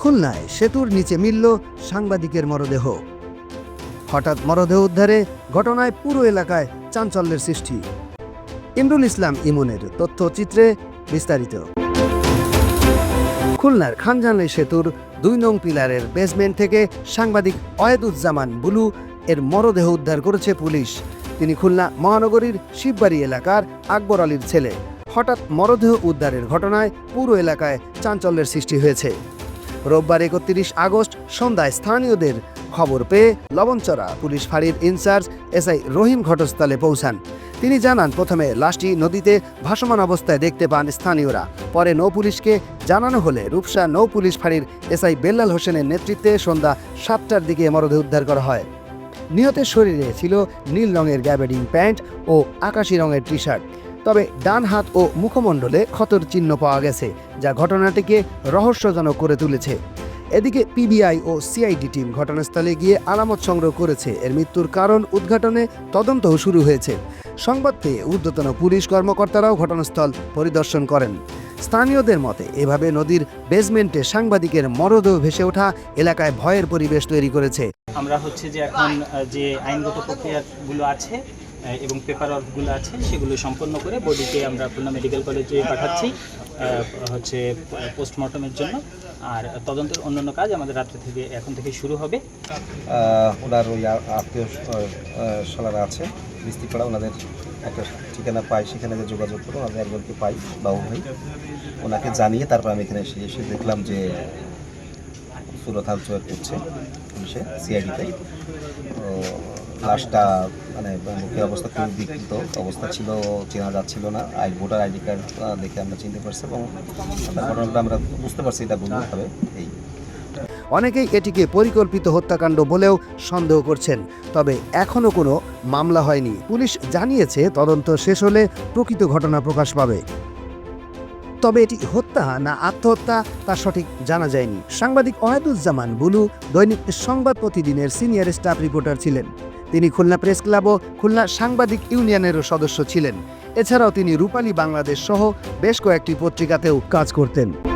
খুলনায় সেতুর নিচে মিলল সাংবাদিকের মরদেহ। হঠাৎ মরদেহ উদ্ধারে ঘটনায় পুরো এলাকায় চাঞ্চল্যের সৃষ্টি। ইমরুল ইসলাম ইমনের তথ্যচিত্রে বিস্তারিত। খুলনার খানজানলি সেতুর দুই নং পিলারের বেসমেন্ট থেকে সাংবাদিক অয়েদুজ্জামান বুলু এর মরদেহ উদ্ধার করেছে পুলিশ। তিনি খুলনা মহানগরীর শিববাড়ি এলাকার আকবর আলীর ছেলে। হঠাৎ মরদেহ উদ্ধারের ঘটনায় পুরো এলাকায় চাঞ্চল্যের সৃষ্টি হয়েছে। রোববার একত্রিশ আগস্ট সন্ধ্যায় স্থানীয়দের খবর পেয়ে লবণচরা পুলিশ ফাঁড়ির ইনচার্জ এসআই রহিম ঘটস্থলে পৌঁছান। তিনি জানান, প্রথমে লাশটি নদীতে ভাসমান অবস্থায় দেখতে পান স্থানীয়রা। পরে নৌ পুলিশকে জানানো হলে রূপসা নৌ পুলিশ ফাঁড়ির এসআই বেল্লাল হোসেনের নেতৃত্বে সন্ধ্যা সাতটার দিকে মরদেহ উদ্ধার করা হয়। নিহতের শরীরে ছিল নীল রঙের গ্যাবেডিং প্যান্ট ও আকাশি রঙের টি শার্ট তবে ডান হাত ও মুখমণ্ডলে ক্ষতর চিহ্ন পাওয়া গেছে, যা ঘটনাটিকে রহস্যজনক করে তুলেছে। এদিকে পিবিআই ও সিআইডি টিম ঘটনাস্থলে গিয়ে আলামত সংগ্রহ করেছে। এর মৃত্যুর কারণ উদ্ঘাটনে তদন্তও শুরু হয়েছে। সংবাদ পেয়ে ঊর্ধ্বতন পুলিশ কর্মকর্তারাও ঘটনাস্থল পরিদর্শন করেন। স্থানীয়দের মতে, এভাবে নদীর বেসমেন্টে সাংবাদিকের মরদেহ ভেসে ওঠা এলাকায় ভয়ের পরিবেশ তৈরি করেছে। আমরা হচ্ছে যে এখন যে আইনগত প্রক্রিয়াগুলো আছে এবং পেপার ওয়ার্কগুলো আছে, সেগুলো সম্পন্ন করে বডিকে আমরা খুলনা মেডিকেল কলেজে পাঠাচ্ছি হচ্ছে পোস্টমর্টমের জন্য। আর তদন্তের অন্যান্য কাজ আমাদের রাত্রে থেকে, এখন থেকে শুরু হবে। ওনার ওই আত্মীয় শালারা আছে, মিস্ত্রিপাড়া, ওনাদের একটা ঠিকানা পাই, সেখানে যে যোগাযোগ করে ওনাদের একজনকে পাই, বাবু ভাই। ওনাকে জানিয়ে তারপর আমি এখানে এসে এসে দেখলাম যে সুরত হালচোয়ার করছে, পুলিশে সিআইডিতে তো লাশটা মানে মুখের অবস্থা খুবই বিকৃত অবস্থা ছিল, চেনা যাচ্ছিল না। আই ভোটার আইডি কার্ড দেখে আমরা চিনতে পারছি এবং ঘটনাটা আমরা বুঝতে পারছি, এটা হবে, এই। অনেকেই এটিকে পরিকল্পিত হত্যাকাণ্ড বলেও সন্দেহ করছেন, তবে এখনও কোনো মামলা হয়নি। পুলিশ জানিয়েছে তদন্ত শেষ হলে প্রকৃত ঘটনা প্রকাশ পাবে। তবে এটি হত্যা না আত্মহত্যা, তা সঠিক জানা যায়নি। সাংবাদিক ওয়াহেদুজ্জামান বুলু, দৈনিক সংবাদ প্রতিদিনের সিনিয়র স্টাফ রিপোর্টার ছিলেন। তিনি খুলনা প্রেস ক্লাব ও খুলনা সাংবাদিক ইউনিয়নেরও সদস্য ছিলেন। এছাড়াও তিনি রূপালী বাংলাদেশ সহ বেশ কয়েকটি পত্রিকাতেও কাজ করতেন।